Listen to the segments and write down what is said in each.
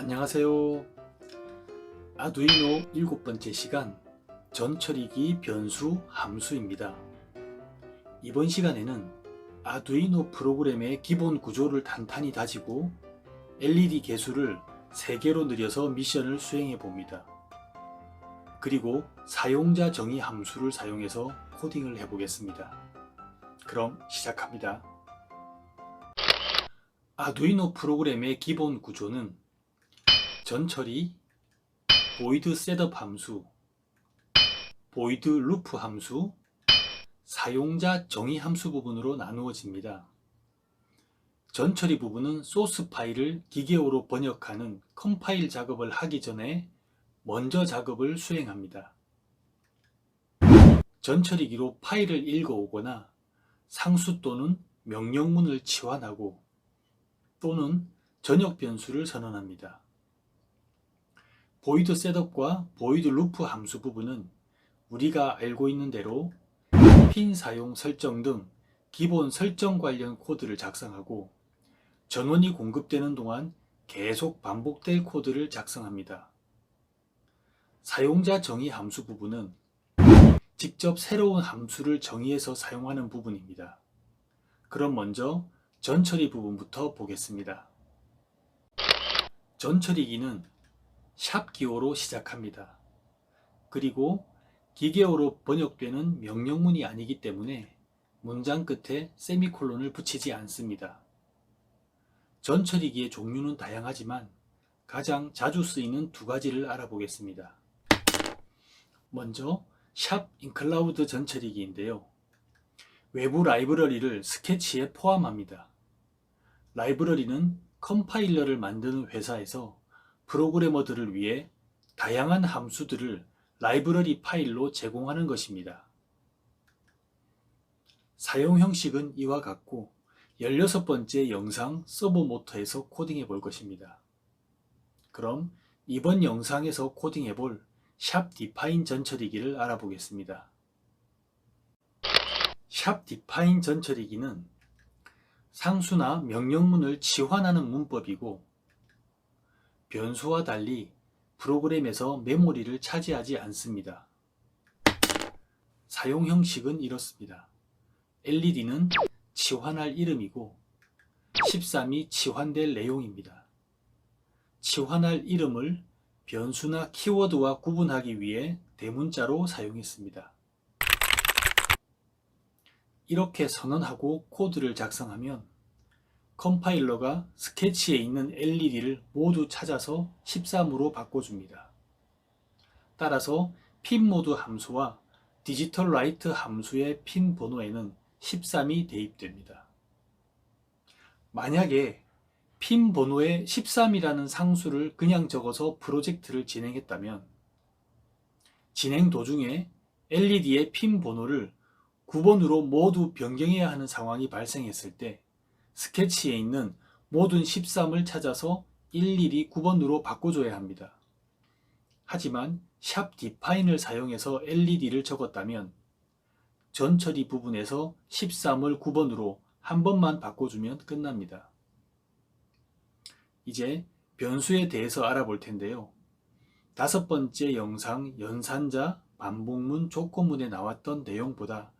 안녕하세요. 아두이노 일곱 번째 시간 전처리기 변수 함수입니다. 이번 시간에는 아두이노 프로그램의 기본 구조를 탄탄히 다지고 LED 개수를 3개로 늘려서 미션을 수행해 봅니다. 그리고 사용자 정의 함수를 사용해서 코딩을 해보겠습니다. 그럼 시작합니다. 아두이노 프로그램의 기본 구조는 전처리, 보이드 셋업 함수, 보이드 루프 함수, 사용자 정의 함수 부분으로 나누어집니다. 전처리 부분은 소스 파일을 기계어로 번역하는 컴파일 작업을 하기 전에 먼저 작업을 수행합니다. 전처리기로 파일을 읽어오거나 상수 또는 명령문을 치환하고 또는 전역 변수를 선언합니다. 보이드 셋업과 보이드 루프 함수 부분은 우리가 알고 있는 대로 핀 사용 설정 등 기본 설정 관련 코드를 작성하고 전원이 공급되는 동안 계속 반복될 코드를 작성합니다. 사용자 정의 함수 부분은 직접 새로운 함수를 정의해서 사용하는 부분입니다. 그럼 먼저 전처리 부분부터 보겠습니다. 전처리기는 샵 기호로 시작합니다. 그리고 기계어로 번역되는 명령문이 아니기 때문에 문장 끝에 세미콜론을 붙이지 않습니다. 전처리기의 종류는 다양하지만 가장 자주 쓰이는 두 가지를 알아보겠습니다. 먼저 샵 인클라우드 전처리기인데요. 외부 라이브러리를 스케치에 포함합니다. 라이브러리는 컴파일러를 만드는 회사에서 프로그래머들을 위해 다양한 함수들을 라이브러리 파일로 제공하는 것입니다. 사용 형식은 이와 같고 16번째 영상 서브 모터에서 코딩해 볼 것입니다. 그럼 이번 영상에서 코딩해 볼 샵 디파인 전처리기를 알아보겠습니다. 샵 디파인 전처리기는 상수나 명령문을 치환하는 문법이고 변수와 달리 프로그램에서 메모리를 차지하지 않습니다. 사용 형식은 이렇습니다. LED는 치환할 이름이고 13이 치환될 내용입니다. 치환할 이름을 변수나 키워드와 구분하기 위해 대문자로 사용했습니다. 이렇게 선언하고 코드를 작성하면 컴파일러가 스케치에 있는 LED를 모두 찾아서 13으로 바꿔줍니다. 따라서 핀 모드 함수와 디지털 라이트 함수의 핀 번호에는 13이 대입됩니다. 만약에 핀 번호에 13이라는 상수를 그냥 적어서 프로젝트를 진행했다면 진행 도중에 LED의 핀 번호를 9번으로 모두 변경해야 하는 상황이 발생했을 때 스케치에 있는 모든 13을 찾아서 일일이 9번으로 바꿔줘야 합니다. 하지만 샵 디파인을 사용해서 LED를 적었다면 전처리 부분에서 13을 9번으로 한 번만 바꿔주면 끝납니다. 이제 변수에 대해서 알아볼 텐데요. 다섯 번째 영상 연산자 반복문 조건문에 나왔던 내용보다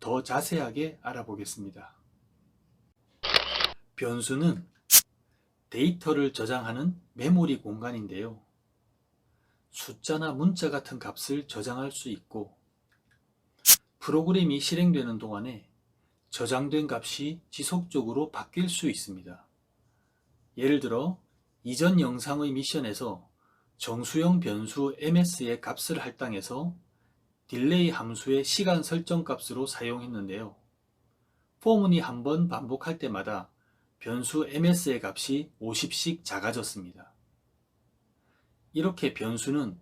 더 자세하게 알아보겠습니다. 변수는 데이터를 저장하는 메모리 공간인데요. 숫자나 문자 같은 값을 저장할 수 있고 프로그램이 실행되는 동안에 저장된 값이 지속적으로 바뀔 수 있습니다. 예를 들어 이전 영상의 미션에서 정수형 변수 ms의 값을 할당해서 딜레이 함수의 시간 설정 값으로 사용했는데요. 포문이 한 번 반복할 때마다 변수 ms의 값이 50씩 작아졌습니다. 이렇게 변수는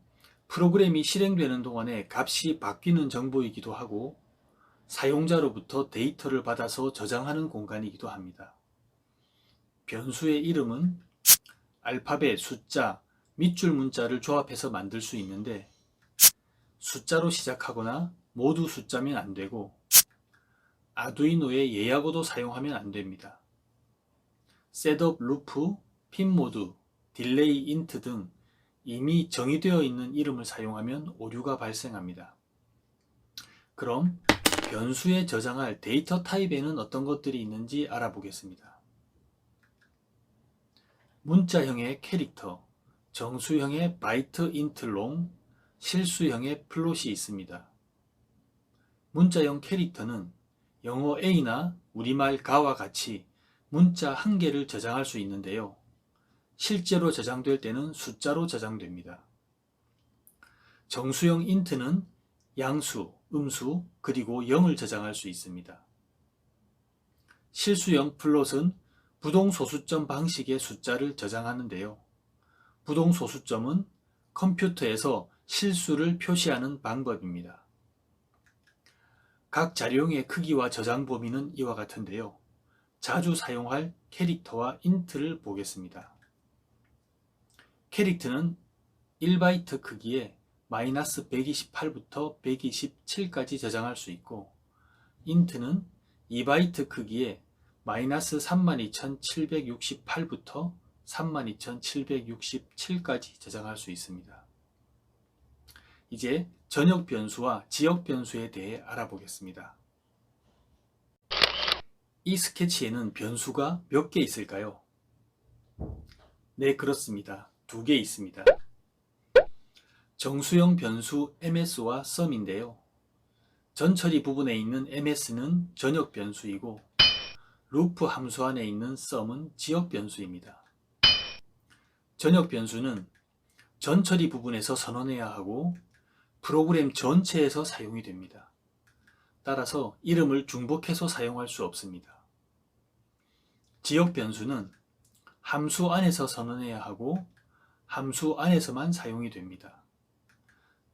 프로그램이 실행되는 동안에 값이 바뀌는 정보이기도 하고 사용자로부터 데이터를 받아서 저장하는 공간이기도 합니다. 변수의 이름은 알파벳, 숫자, 밑줄 문자를 조합해서 만들 수 있는데 숫자로 시작하거나 모두 숫자면 안 되고 아두이노의 예약어도 사용하면 안 됩니다. 셋업 루프, 핀 모드, 딜레이 인트 등 이미 정의되어 있는 이름을 사용하면 오류가 발생합니다. 그럼 변수에 저장할 데이터 타입에는 어떤 것들이 있는지 알아보겠습니다. 문자형의 캐릭터, 정수형의 바이트 인트 롱, 실수형의 플롯이 있습니다. 문자형 캐릭터는 영어 A나 우리말 가와 같이 문자 한 개를 저장할 수 있는데요. 실제로 저장될 때는 숫자로 저장됩니다. 정수형 인트는 양수, 음수, 그리고 0을 저장할 수 있습니다. 실수형 플롯은 부동소수점 방식의 숫자를 저장하는데요. 부동소수점은 컴퓨터에서 실수를 표시하는 방법입니다. 각 자료용의 크기와 저장 범위는 이와 같은데요. 자주 사용할 캐릭터와 인트를 보겠습니다. 캐릭터는 1바이트 크기에 마이너스 128부터 127까지 저장할 수 있고 인트는 2바이트 크기에 마이너스 32,768부터 32,767까지 저장할 수 있습니다. 이제 전역 변수와 지역 변수에 대해 알아보겠습니다. 이 스케치에는 변수가 몇 개 있을까요? 네, 그렇습니다. 두 개 있습니다. 정수형 변수 ms와 sum인데요. 전처리 부분에 있는 ms는 전역 변수이고 루프 함수 안에 있는 sum은 지역 변수입니다. 전역 변수는 전처리 부분에서 선언해야 하고 프로그램 전체에서 사용이 됩니다. 따라서 이름을 중복해서 사용할 수 없습니다. 지역 변수는 함수 안에서 선언해야 하고 함수 안에서만 사용이 됩니다.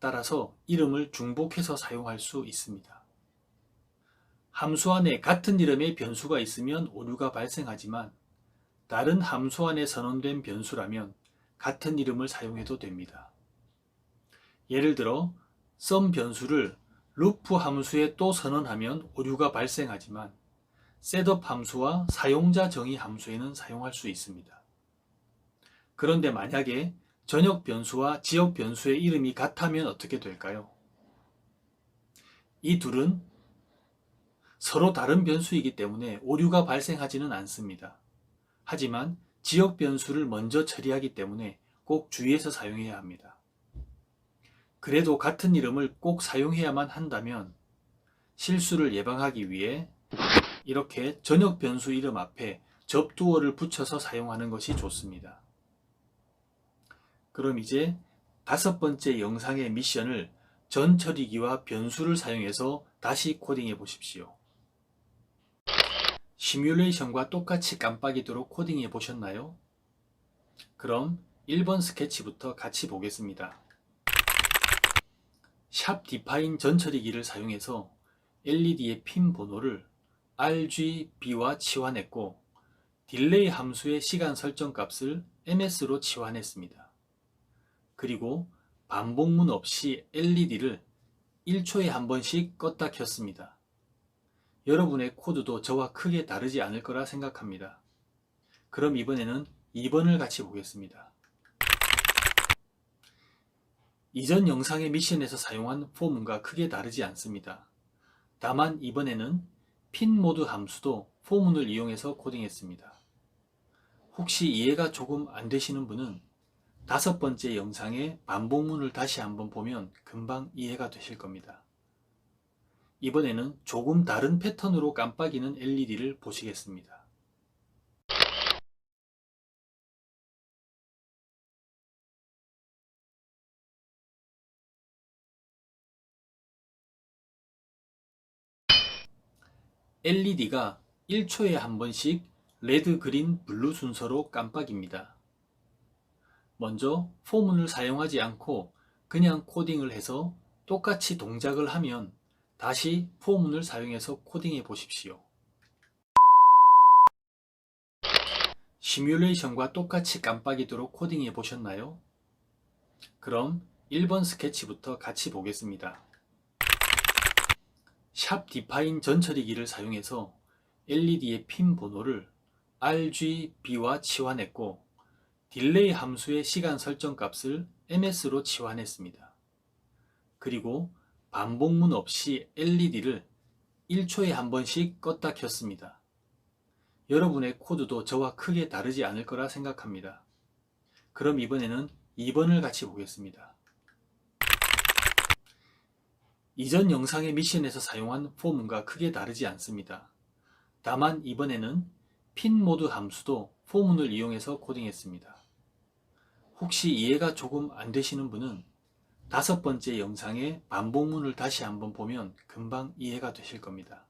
따라서 이름을 중복해서 사용할 수 있습니다. 함수 안에 같은 이름의 변수가 있으면 오류가 발생하지만 다른 함수 안에 선언된 변수라면 같은 이름을 사용해도 됩니다. 예를 들어 sum 변수를 루프 함수에 또 선언하면 오류가 발생하지만 셋업 함수와 사용자 정의 함수에는 사용할 수 있습니다. 그런데 만약에 전역 변수와 지역 변수의 이름이 같다면 어떻게 될까요? 이 둘은 서로 다른 변수이기 때문에 오류가 발생하지는 않습니다. 하지만 지역 변수를 먼저 처리하기 때문에 꼭 주의해서 사용해야 합니다. 그래도 같은 이름을 꼭 사용해야만 한다면 실수를 예방하기 위해 이렇게 전역 변수 이름 앞에 접두어를 붙여서 사용하는 것이 좋습니다. 그럼 이제 다섯 번째 영상의 미션을 전 처리기와 변수를 사용해서 다시 코딩해 보십시오. 시뮬레이션과 똑같이 깜빡이도록 코딩해 보셨나요? 그럼 1번 스케치부터 같이 보겠습니다. 샵 디파인 전처리기를 사용해서 LED의 핀 번호를 RGB와 치환했고 딜레이 함수의 시간 설정 값을 MS로 치환했습니다. 그리고 반복문 없이 LED를 1초에 한 번씩 껐다 켰습니다. 여러분의 코드도 저와 크게 다르지 않을 거라 생각합니다. 그럼 이번에는 2번을 같이 보겠습니다. 이전 영상의 미션에서 사용한 포문과 크게 다르지 않습니다. 다만 이번에는 핀 모드 함수도 포문을 이용해서 코딩했습니다. 혹시 이해가 조금 안 되시는 분은 다섯 번째 영상의 반복문을 다시 한번 보면 금방 이해가 되실 겁니다. 이번에는 조금 다른 패턴으로 깜빡이는 LED를 보시겠습니다. LED가 1초에 한 번씩 레드, 그린, 블루 순서로 깜빡입니다. 먼저 포문을 사용하지 않고 그냥 코딩을 해서 똑같이 동작을 하면 다시 포문을 사용해서 코딩해 보십시오. 시뮬레이션과 똑같이 깜빡이도록 코딩해 보셨나요? 그럼 1번 스케치부터 같이 보겠습니다. 샵 디파인 전처리기를 사용해서 LED의 핀 번호를 RGB와 치환했고 딜레이 함수의 시간 설정 값을 ms로 치환했습니다. 그리고 반복문 없이 LED를 1초에 한 번씩 껐다 켰습니다. 여러분의 코드도 저와 크게 다르지 않을 거라 생각합니다. 그럼 이번에는 2번을 같이 보겠습니다. 이전 영상의 미션에서 사용한 포문과 크게 다르지 않습니다. 다만 이번에는 핀 모드 함수도 포문을 이용해서 코딩했습니다. 혹시 이해가 조금 안 되시는 분은 다섯 번째 영상의 반복문을 다시 한번 보면 금방 이해가 되실 겁니다.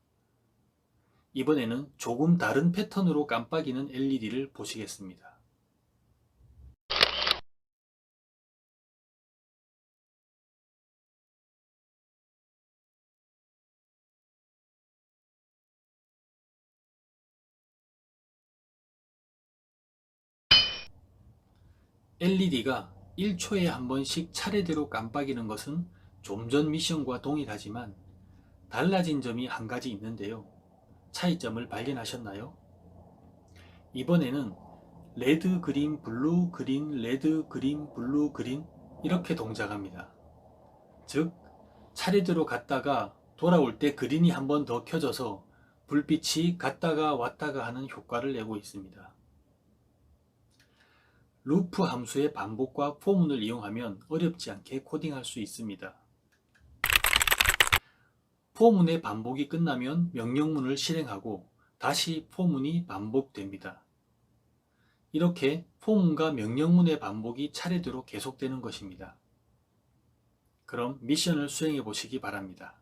이번에는 조금 다른 패턴으로 깜빡이는 LED를 보시겠습니다. LED가 1초에 한 번씩 차례대로 깜빡이는 것은 좀 전 미션과 동일하지만 달라진 점이 한 가지 있는데요. 차이점을 발견하셨나요? 이번에는 레드, 그린, 블루, 그린, 레드, 그린, 블루, 그린 이렇게 동작합니다. 즉, 차례대로 갔다가 돌아올 때 그린이 한 번 더 켜져서 불빛이 갔다가 왔다가 하는 효과를 내고 있습니다. 루프 함수의 반복과 포문을 이용하면 어렵지 않게 코딩할 수 있습니다. 포문의 반복이 끝나면 명령문을 실행하고 다시 포문이 반복됩니다. 이렇게 포문과 명령문의 반복이 차례대로 계속되는 것입니다. 그럼 미션을 수행해 보시기 바랍니다.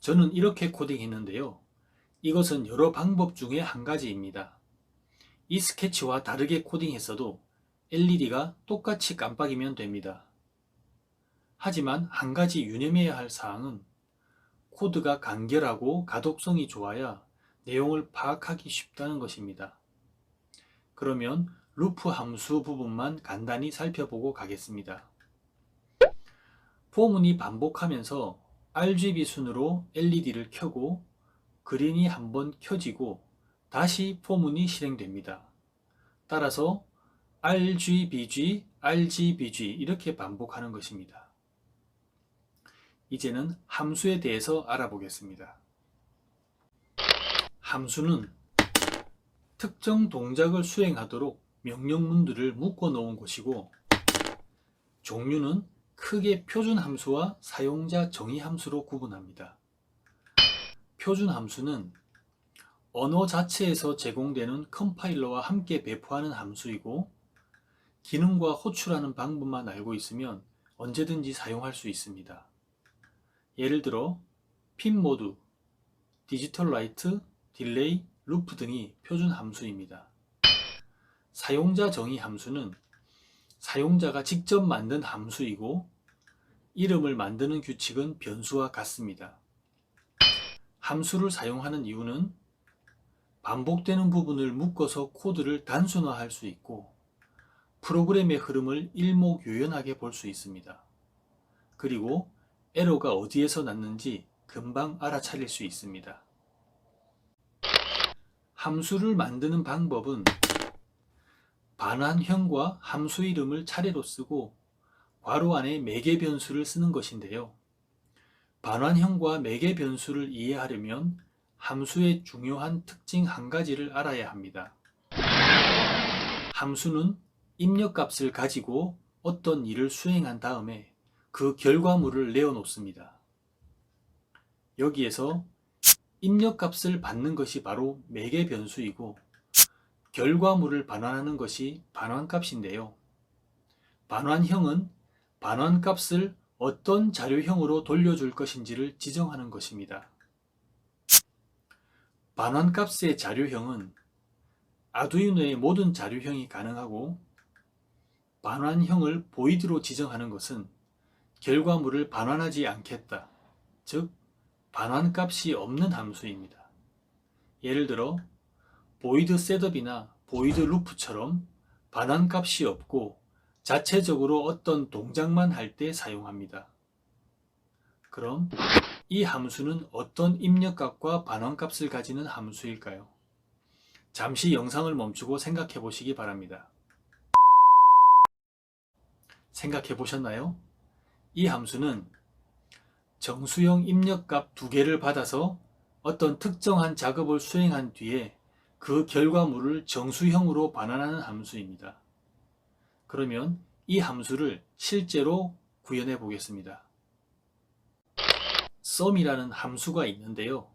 저는 이렇게 코딩했는데요. 이것은 여러 방법 중에 한 가지입니다. 이 스케치와 다르게 코딩했어도 LED가 똑같이 깜빡이면 됩니다. 하지만 한 가지 유념해야 할 사항은 코드가 간결하고 가독성이 좋아야 내용을 파악하기 쉽다는 것입니다. 그러면 루프 함수 부분만 간단히 살펴보고 가겠습니다. 포문이 반복하면서 RGB 순으로 LED를 켜고 그린이 한번 켜지고 다시 포문이 실행됩니다. 따라서 RGBG, RGBG 이렇게 반복하는 것입니다. 이제는 함수에 대해서 알아보겠습니다. 함수는 특정 동작을 수행하도록 명령문들을 묶어 놓은 것이고 종류는 크게 표준 함수와 사용자 정의 함수로 구분합니다. 표준 함수는 언어 자체에서 제공되는 컴파일러와 함께 배포하는 함수이고 기능과 호출하는 방법만 알고 있으면 언제든지 사용할 수 있습니다. 예를 들어 핀 모드, 디지털 라이트, 딜레이, 루프 등이 표준 함수입니다. 사용자 정의 함수는 사용자가 직접 만든 함수이고 이름을 만드는 규칙은 변수와 같습니다. 함수를 사용하는 이유는 반복되는 부분을 묶어서 코드를 단순화할 수 있고 프로그램의 흐름을 일목요연하게 볼 수 있습니다. 그리고 에러가 어디에서 났는지 금방 알아차릴 수 있습니다. 함수를 만드는 방법은 반환형과 함수 이름을 차례로 쓰고 괄호 안에 매개 변수를 쓰는 것인데요. 반환형과 매개 변수를 이해하려면 함수의 중요한 특징 한 가지를 알아야 합니다. 함수는 입력값을 가지고 어떤 일을 수행한 다음에 그 결과물을 내어놓습니다. 여기에서 입력값을 받는 것이 바로 매개 변수이고 결과물을 반환하는 것이 반환값인데요. 반환형은 반환값을 어떤 자료형으로 돌려줄 것인지를 지정하는 것입니다. 반환값의 자료형은 아두이노의 모든 자료형이 가능하고 반환형을 보이드로 지정하는 것은 결과물을 반환하지 않겠다. 즉, 반환값이 없는 함수입니다. 예를 들어, void setup이나 void loop처럼 반환값이 없고 자체적으로 어떤 동작만 할 때 사용합니다. 그럼 이 함수는 어떤 입력값과 반환값을 가지는 함수일까요? 잠시 영상을 멈추고 생각해 보시기 바랍니다. 생각해 보셨나요? 이 함수는 정수형 입력값 두 개를 받아서 어떤 특정한 작업을 수행한 뒤에 그 결과물을 정수형으로 반환하는 함수입니다. 그러면 이 함수를 실제로 구현해 보겠습니다. Sum이라는 함수가 있는데요.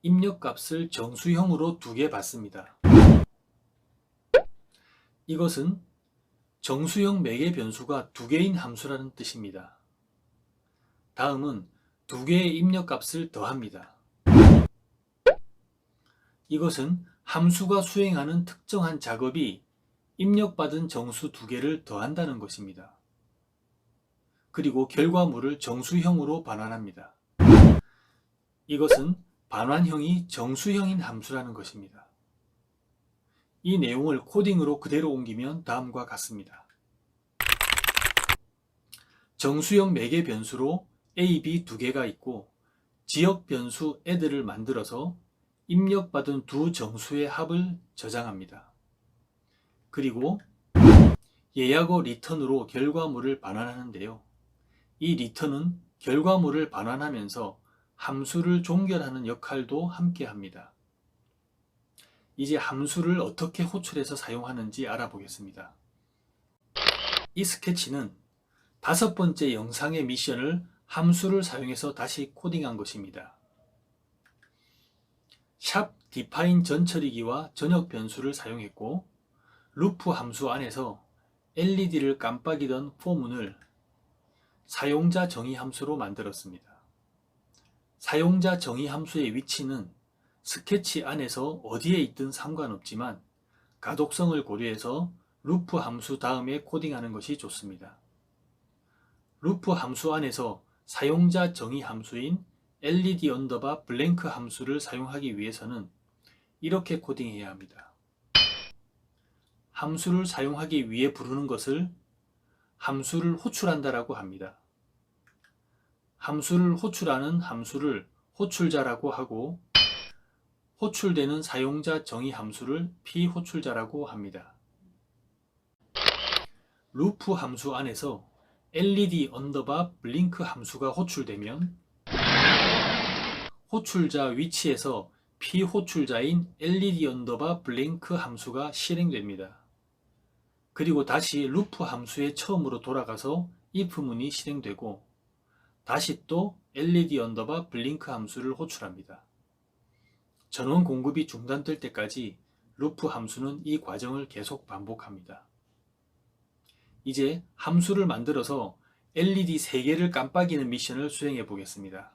입력값을 정수형으로 두 개 받습니다. 이것은 정수형 매개 변수가 두 개인 함수라는 뜻입니다. 다음은 두 개의 입력값을 더합니다. 이것은 함수가 수행하는 특정한 작업이 입력받은 정수 두 개를 더한다는 것입니다. 그리고 결과물을 정수형으로 반환합니다. 이것은 반환형이 정수형인 함수라는 것입니다. 이 내용을 코딩으로 그대로 옮기면 다음과 같습니다. 정수형 매개 변수로 A, B 두 개가 있고 지역 변수 add를 만들어서 입력받은 두 정수의 합을 저장합니다. 그리고 예약어 리턴으로 결과물을 반환하는데요. 이 리턴은 결과물을 반환하면서 함수를 종결하는 역할도 함께 합니다. 이제 함수를 어떻게 호출해서 사용하는지 알아보겠습니다. 이 스케치는 다섯 번째 영상의 미션을 함수를 사용해서 다시 코딩한 것입니다. 샵 define 전처리기와 전역 변수를 사용했고 루프 함수 안에서 LED를 깜빡이던 포문을 사용자 정의 함수로 만들었습니다. 사용자 정의 함수의 위치는 스케치 안에서 어디에 있든 상관없지만 가독성을 고려해서 루프 함수 다음에 코딩하는 것이 좋습니다. 루프 함수 안에서 사용자 정의 함수인 LED 언더바 블랭크 함수를 사용하기 위해서는 이렇게 코딩해야 합니다. 함수를 사용하기 위해 부르는 것을 함수를 호출한다라고 합니다. 함수를 호출하는 함수를 호출자라고 하고 호출되는 사용자 정의 함수를 피호출자라고 합니다. 루프 함수 안에서 LED 언더바 블링크 함수가 호출되면 호출자 위치에서 피호출자인 LED 언더바 블링크 함수가 실행됩니다. 그리고 다시 루프 함수의 처음으로 돌아가서 if 문이 실행되고 다시 또 LED 언더바 블링크 함수를 호출합니다. 전원 공급이 중단될 때까지 루프 함수는 이 과정을 계속 반복합니다. 이제 함수를 만들어서 LED 3개를 깜빡이는 미션을 수행해 보겠습니다.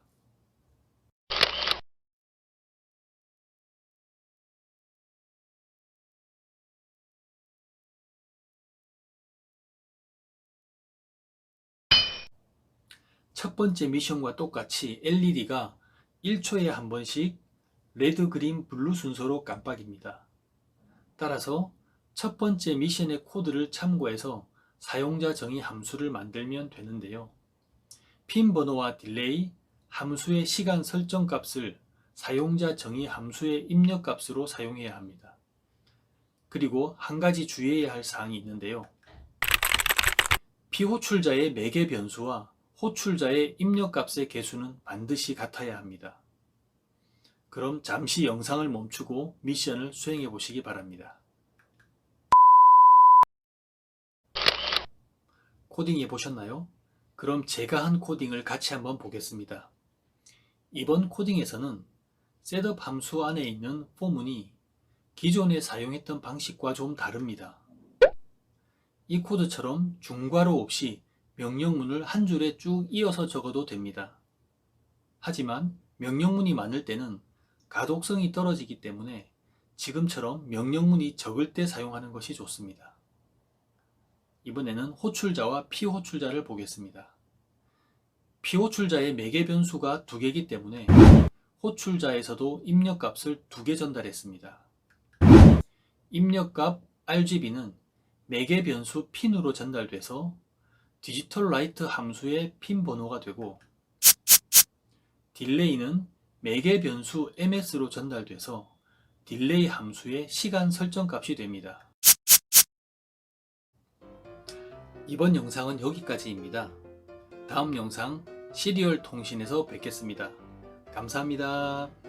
첫 번째 미션과 똑같이 LED가 1초에 한 번씩 레드, 그린, 블루 순서로 깜빡입니다. 따라서 첫 번째 미션의 코드를 참고해서 사용자 정의 함수를 만들면 되는데요. 핀 번호와 딜레이, 함수의 시간 설정 값을 사용자 정의 함수의 입력 값으로 사용해야 합니다. 그리고 한 가지 주의해야 할 사항이 있는데요. 피호출자의 매개 변수와 호출자의 입력값의 개수는 반드시 같아야 합니다. 그럼 잠시 영상을 멈추고 미션을 수행해 보시기 바랍니다. 코딩해 보셨나요? 그럼 제가 한 코딩을 같이 한번 보겠습니다. 이번 코딩에서는 셋업 함수 안에 있는 포문이 기존에 사용했던 방식과 좀 다릅니다. 이 코드처럼 중괄호 없이 명령문을 한 줄에 쭉 이어서 적어도 됩니다. 하지만 명령문이 많을 때는 가독성이 떨어지기 때문에 지금처럼 명령문이 적을 때 사용하는 것이 좋습니다. 이번에는 호출자와 피호출자를 보겠습니다. 피호출자의 매개 변수가 두 개이기 때문에 호출자에서도 입력값을 두 개 전달했습니다. 입력값 RGB는 매개 변수 핀으로 전달돼서 디지털 라이트 함수의 핀 번호가 되고 딜레이는 매개 변수 ms로 전달돼서 딜레이 함수의 시간 설정 값이 됩니다. 이번 영상은 여기까지입니다. 다음 영상 시리얼 통신에서 뵙겠습니다. 감사합니다.